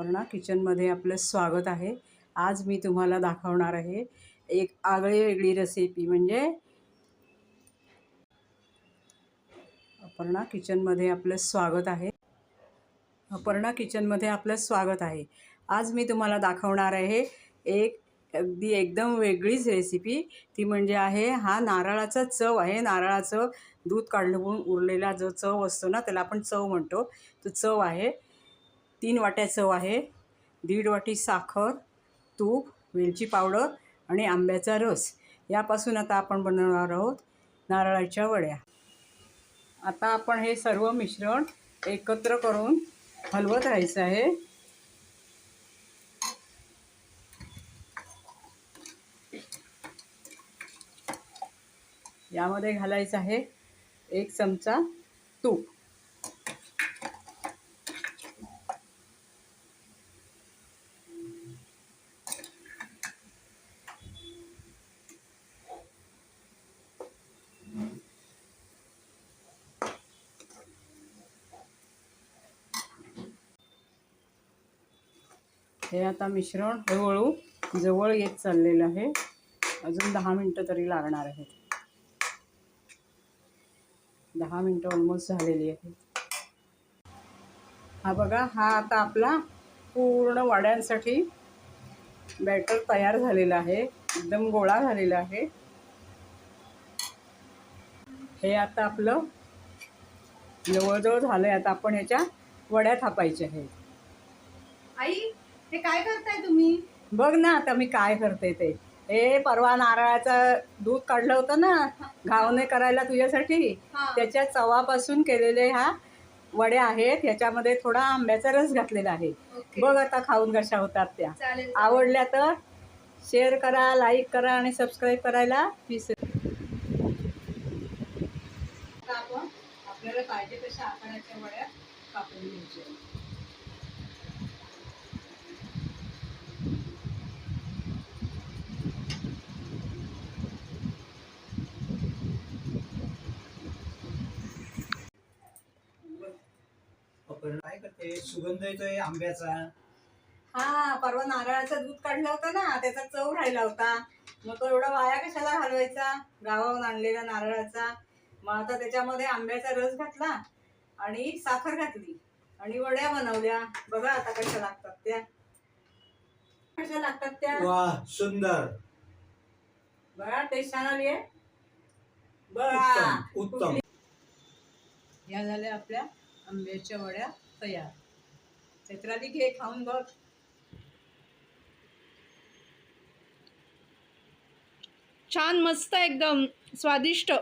अपर्णा किचनमध्ये आपलं स्वागत आहे. आज मी तुम्हाला दाखवणार आहे एक आगळी वेगळी रेसिपी म्हणजे अपर्णा किचनमध्ये आपलं स्वागत आहे. अपर्णा किचनमध्ये आपलं स्वागत आहे. आज मी तुम्हाला दाखवणार आहे एक अगदी एकदम वेगळीच रेसिपी ती म्हणजे आहे हा नारळाचा चव आहे. नारळाचं दूध काढून उरलेला जो चव असतो ना त्याला आपण चव म्हणतो. तो चव आहे तीन वाट्या चव आहे. दीड वाटी साखर तूप वेलची पावडर आणि आंब्याचा रस. यापासून आता आपण बनवणार आहोत नारळाच्या वड्या. आता आपण हे सर्व मिश्रण एकत्र करून हलवत राहायचं आहे. यामध्ये घालायचं आहे एक चमचा तूप. हे आता मिश्रण हळूहळू जवळ येत चाललेलं आहे. अजून दहा मिनटं तरी लागणार आहेत. दहा मिनटं ऑलमोस्ट झालेली आहेत. हा बघा हा आता आपला पूर्ण वाड्यांसाठी बॅटर तयार झालेला आहे. एकदम गोळा झालेला आहे. हे आता आपलं जवळजवळ झालं आहे आता आपण ह्याच्या वड्या थापायच्या आहेत. आई हे काय करताय तुम्ही? बघ ना आता मी काय करते ते. हे परवा नारळाचं दूध काढलं होतं ना घावणे करायला तुझ्यासाठी. हा. त्याच्या चवापासून केलेले ह्या वड्या आहेत ह्याच्यामध्ये थोडा आंब्याचा रस घातलेला आहे. ओके. बघ आता खाऊन कशा होतात त्या. चालेल आवडल्या तर शेअर करा लाईक करा आणि सबस्क्राईब करायला विसरू आपण आपल्याला पाहिजे तशा आकाराच्या वड्या कापून घ्यायच्या. आपण काय करते? सुगंध येतोय आंब्याचा. हा परवा नारळाचं दूध काढलं होतं ना त्याचा चव राहिला होता. मग तो एवढा वाया कशाला घालवायचा? गावाहून आणलेला नारळाचा. मग आता त्याच्यामध्ये आंब्याचा रस घातला आणि साखर घातली आणि वड्या बनवल्या. बघा आता कशा लागतात त्या. कशा लागतात त्या? वा सुंदर. बघा टेस्ट छान आली आहे. बघा. उत्तम. या झाल्या आपल्या आंब्याच्या वड्या तयार. चैत्राली घे खाऊन बघ. छान मस्त एकदम स्वादिष्ट.